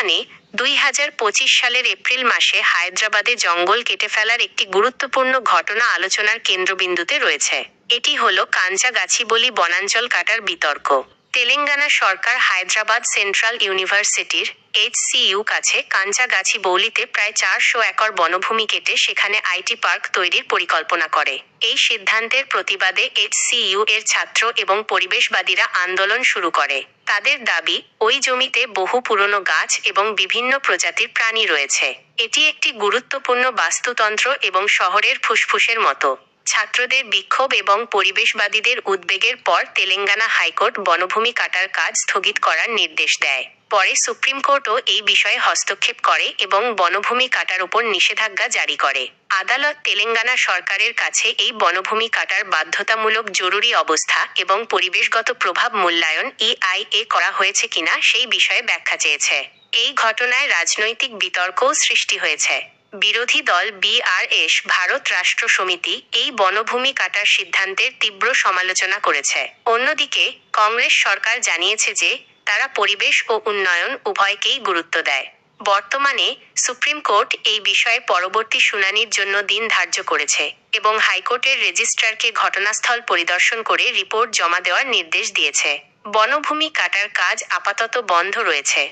বর্তমানে দুই হাজার পঁচিশ সালের এপ্রিল মাসে হায়দ্রাবাদে জঙ্গল কেটে ফেলার একটি গুরুত্বপূর্ণ ঘটনা আলোচনার কেন্দ্রবিন্দুতে রয়েছে। এটি হল কাঞ্চাগাছিবলি বনাঞ্চল কাটার বিতর্ক। তেলেঙ্গানা সরকার হায়দ্রাবাদ সেন্ট্রাল ইউনিভার্সিটির এইচসিইউ কাছে কাঞ্চাগাছি বৌলিতে প্রায় চারশো একর বনভূমি কেটে সেখানে আইটি পার্ক তৈরির পরিকল্পনা করে। এই সিদ্ধান্তের প্রতিবাদে এইচসিইউ এর ছাত্র এবং পরিবেশবাদীরা আন্দোলন শুরু করে। তাদের দাবি, ওই জমিতে বহু পুরনো গাছ এবং বিভিন্ন প্রজাতির প্রাণী রয়েছে। এটি একটি গুরুত্বপূর্ণ বাস্তুতন্ত্র এবং শহরের ফুসফুসের মতো। ছাত্রদের বিক্ষোভ এবং পরিবেশবাদীদের উদ্বেগের পর তেলেঙ্গানা হাইকোর্ট বনভূমি কাটার কাজ স্থগিত করার নির্দেশ দেয়। পরে সুপ্রিম কোর্টও এই বিষয়ে হস্তক্ষেপ করে এবং বনভূমি কাটার উপর নিষেধাজ্ঞা জারি করে। আদালত তেলেঙ্গানা সরকারের কাছে এই বনভূমি কাটার বাধ্যতামূলক জরুরি অবস্থা এবং পরিবেশগত প্রভাব মূল্যায়ন ইআইএ করা হয়েছে কিনা সেই বিষয়ে ব্যাখ্যা চেয়েছে। এই ঘটনায় রাজনৈতিক বিতর্কও সৃষ্টি হয়েছে। বিরোধী দল বিআরএস ভারত রাষ্ট্র সমিতি, এই বনভূমি কাটার সিদ্ধান্তের তীব্র সমালোচনা করেছে। অন্যদিকে, কংগ্রেস সরকার জানিয়েছে যে, তারা পরিবেশ ও উন্নয়ন উভয়কেই গুরুত্ব দেয়। বর্তমানে, সুপ্রিম কোর্ট এই বিষয়ে পরবর্তী শুনানির জন্য দিন ধার্য করেছে এবং হাইকোর্টের রেজিস্ট্রারকে ঘটনাস্থল পরিদর্শন করে রিপোর্ট জমা দেওয়ার নির্দেশ দিয়েছে। বনভূমি কাটার কাজ আপাতত বন্ধ রয়েছে।